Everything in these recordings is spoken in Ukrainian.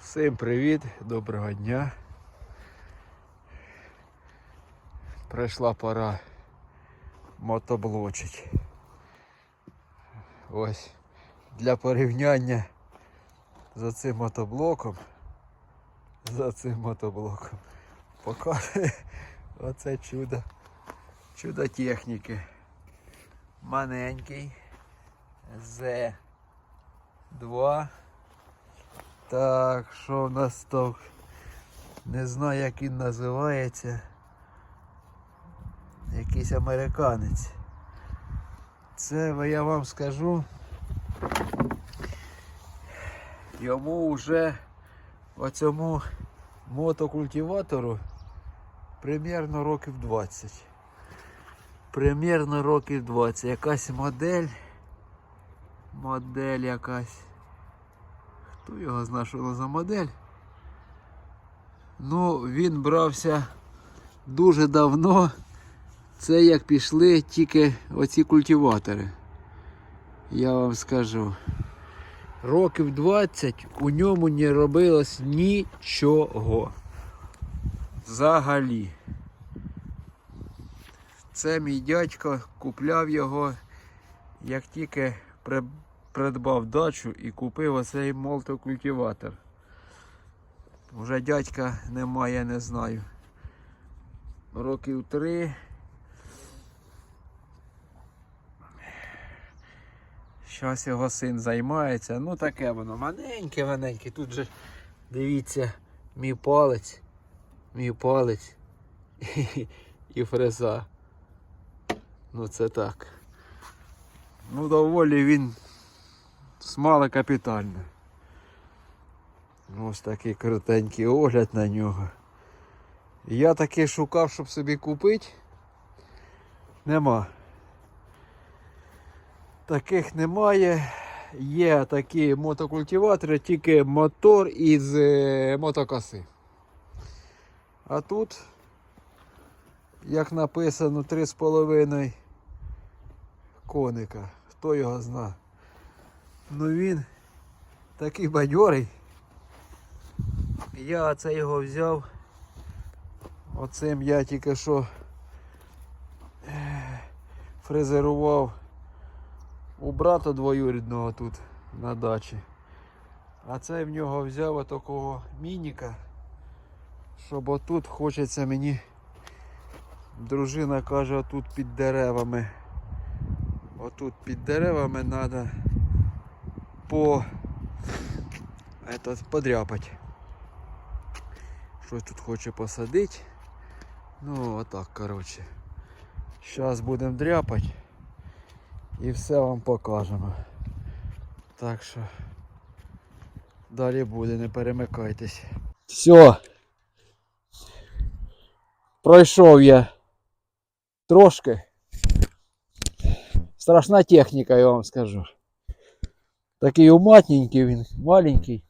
Всім привіт, доброго дня. Прийшла пора мотоблочить. Ось для порівняння за цим мотоблоком. За цим мотоблоком. Покажу оце чудо. Чудо техніки. Маленький. З2. Так, що в нас там? Не знаю, як він називається. Якийсь американець. Це я вам скажу. Йому вже оцьому мотокультиватору примерно років 20. Примерно років 20. Якась модель. Модель якась. Хто його знає, що за модель? Ну, він брався дуже давно. Це як пішли тільки оці культиватори. Я вам скажу. Років 20 у ньому не робилось нічого. Взагалі. Це мій дядько купляв його, як тільки при- придбав дачу і купив оцей молотокультиватор. Вже дядька немає, не знаю. Років три. Зараз його син займається. Ну таке воно маленьке, маленьке. Тут же дивіться мій палець, мій палець і фреза. Ну це так. Ну доволі він смале капітально. Ось такий крутенький огляд на нього. Я таки шукав, щоб собі купити. Нема. Таких немає. Є такі мотокультиватори, тільки мотор із е, мотокоси. А тут, як написано, 3,5 коника. Хто його зна. Ну він такий бадьорий. Я це його взяв. Оцим я тільки що е, фрезерував у брата двоюрідного тут на дачі. А цей в нього взяв отакого мініка. Щоб отут хочеться мені. Дружина каже, отут під деревами. Отут під деревами треба по этот, подряпати. Щось тут хоче посадити. Ну отак, коротше. Зараз будемо дряпати і все вам покажемо. Так що далі буде, не перемикайтесь. Все. Пройшов я трошки. Страшна техніка, я вам скажу. Такий уматненький він, маленький.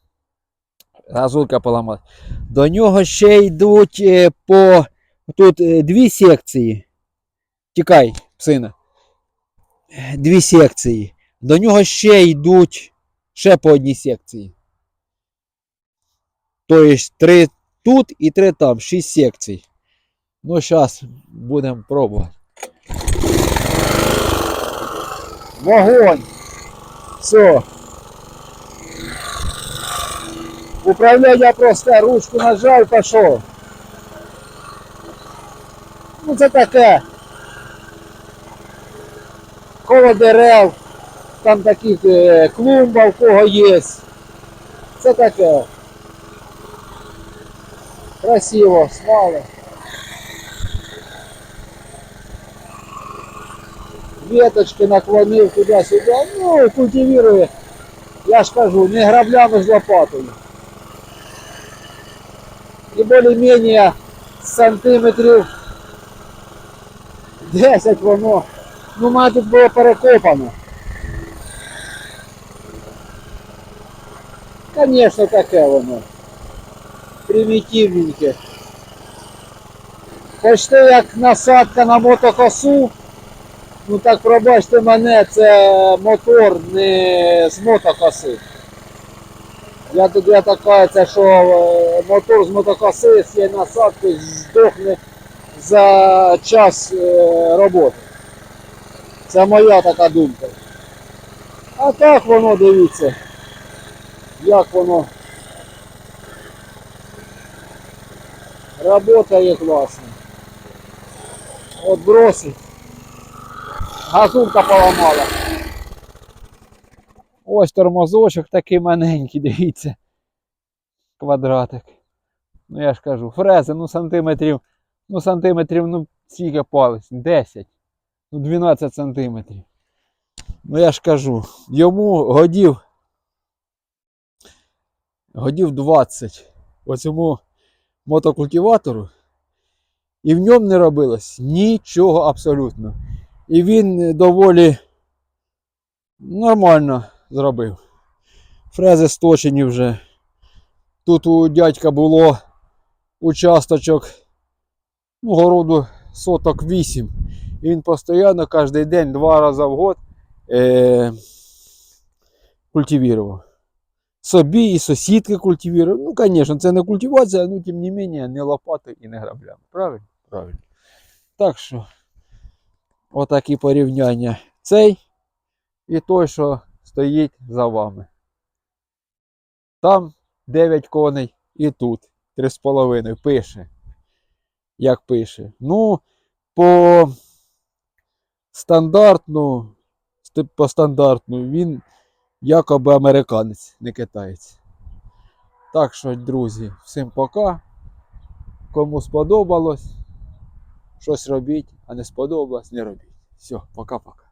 Газулька поламала. До нього ще йдуть е, по тут е, дві секції. Тікай, сина. Е, Дві секції. До нього ще йдуть ще по одній секції. Тобто три тут і три там, шість секцій. Ну, зараз будемо пробувати. Вогонь! Все. Управління просто ручку нажав, пішов. Ну це таке. Коло дерев, там таких е, клумба в кого є. Це таке. Красиво, смало. Веточки наклонив туди-сюди. Ну, культивирує. Я ж кажу, не граблями з лопатою. І більш-менш сантиметрів 10 воно. Ну, має тут було перекопано. Звісно, таке воно. Примітивненьке. Почти як насадка на мотокосу. Ну так пробачте мене, це мотор не з мотокоси. Я тут я така, що е, мотор з мотокоси з цієї насадки здохне за час е, роботи. Це моя така думка. А так воно дивіться, як воно работає класно. От бросить. Газулька поламала. Ось тормозочок такий маленький, дивіться. Квадратик. Ну я ж кажу, фрези, ну сантиметрів, ну сантиметрів, ну скільки палець? 10. Ну 12 сантиметрів. Ну я ж кажу, йому годів. Годів 20. Оцьому мотокультиватору. І в ньому не робилось нічого абсолютно. І він доволі нормально зробив. Фрези сточені вже. Тут у дядька було участочок ну, городу соток 8. І він постійно кожен день, два рази в год е- культивував. Собі і сусідки культивував. Ну, звісно, це не культивація, ну, тим не менше, не лопатою і не граблями. Правильно? Правильно. Так що, отакі порівняння. Цей і той, що стоїть за вами. Там 9 коней і тут 3,5 пише. Як пише. Ну, по стандартну, по стандартну він якоби американець, не китаєць. Так що, друзі, всім пока. Кому сподобалось, щось робіть, а не сподобалось, не робіть. Все, пока-пока.